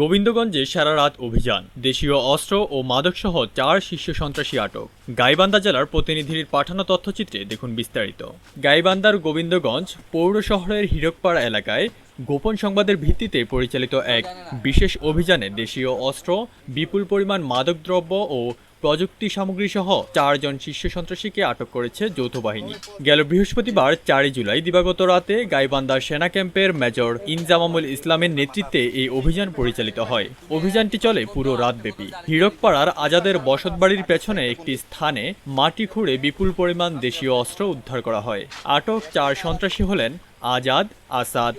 গোবিন্দগঞ্জে সারা রাত অভিযান। দেশীয় অস্ত্র ও মাদকসহ চার শীর্ষ সন্ত্রাসী আটক। গাইবান্দা জেলার প্রতিনিধির পাঠানো তথ্যচিত্রে দেখুন বিস্তারিত। গাইবান্ধার গোবিন্দগঞ্জ পৌর শহরের হিরকপাড়া এলাকায় গোপন সংবাদের ভিত্তিতে পরিচালিত এক বিশেষ অভিযানে দেশীয় অস্ত্র, বিপুল পরিমাণ মাদকদ্রব্য ও প্রযুক্তি সামগ্রী সহ চারজন শীর্ষ সন্ত্রাসীকে আটক করেছে যৌথ বাহিনী। গেল বৃহস্পতিবার, চারই জুলাই দিবাগত রাতে গাইবান্ধার সেনা ক্যাম্পের মেজর ইনজামামুল ইসলামের নেতৃত্বে এই অভিযান পরিচালিত হয়। অভিযানটি চলে পুরো রাতব্যাপী। হীরকপাড়ার আজাদের বসতবাড়ির পেছনে একটি স্থানে মাটি খুঁড়ে বিপুল পরিমাণ দেশীয় অস্ত্র উদ্ধার করা হয়। আটক চার সন্ত্রাসী হলেন আজাদ, আসাদ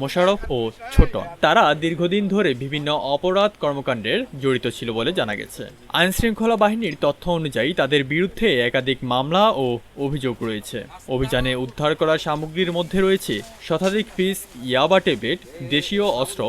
মোশারফ ও ছোটন। তারা দীর্ঘদিন ধরে বিভিন্ন অপরাধ কর্মকাণ্ডের জড়িত ছিল বলে জানা গেছে। আইন শৃঙ্খলা বাহিনীর তথ্য অনুযায়ী তাদের বিরুদ্ধে একাধিক মামলা ও অভিযোগ রয়েছে। অভিযানে উদ্ধার করা সামগ্রীর মধ্যে রয়েছে শতাধিক পিস ইয়াবা টেবেট দেশীয় অস্ত্র,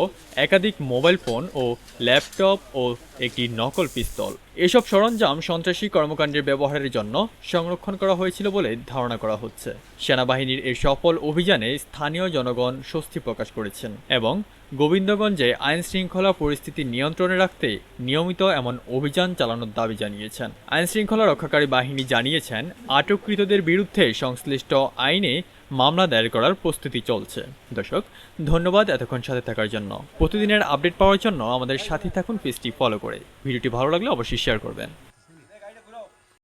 একাধিক মোবাইল ফোন ও ল্যাপটপ ও একটি নকল পিস্তল। এসব সরঞ্জাম সন্ত্রাসী কর্মকাণ্ডের ব্যবহারের জন্য সংরক্ষণ করা হয়েছিল বলে ধারণা করা হচ্ছে। সেনাবাহিনীর এই সফল অভিযানে স্থানীয় জনগণ স্বস্তি প্রকাশ করেছেন এবং গোবিন্দগঞ্জে আইন শৃঙ্খলা পরিস্থিতি নিয়ন্ত্রণে রাখতে নিয়মিত এমন অভিযান চালানোর দাবি জানিয়েছেন। আইন শৃঙ্খলা রক্ষাকারী বাহিনী জানিয়েছেন, আটককৃতদের বিরুদ্ধে সংশ্লিষ্ট আইনে মামলা দায়ের করার প্রস্তুতি চলছে। দর্শক, ধন্যবাদ এতক্ষণ সাথে থাকার জন্য। প্রতিদিনের আপডেট পাওয়ার জন্য আমাদের সাথে থাকুন, পেজটি ফলো করে। ভিডিওটি ভালো লাগলে অবশ্যই শেয়ার করবেন।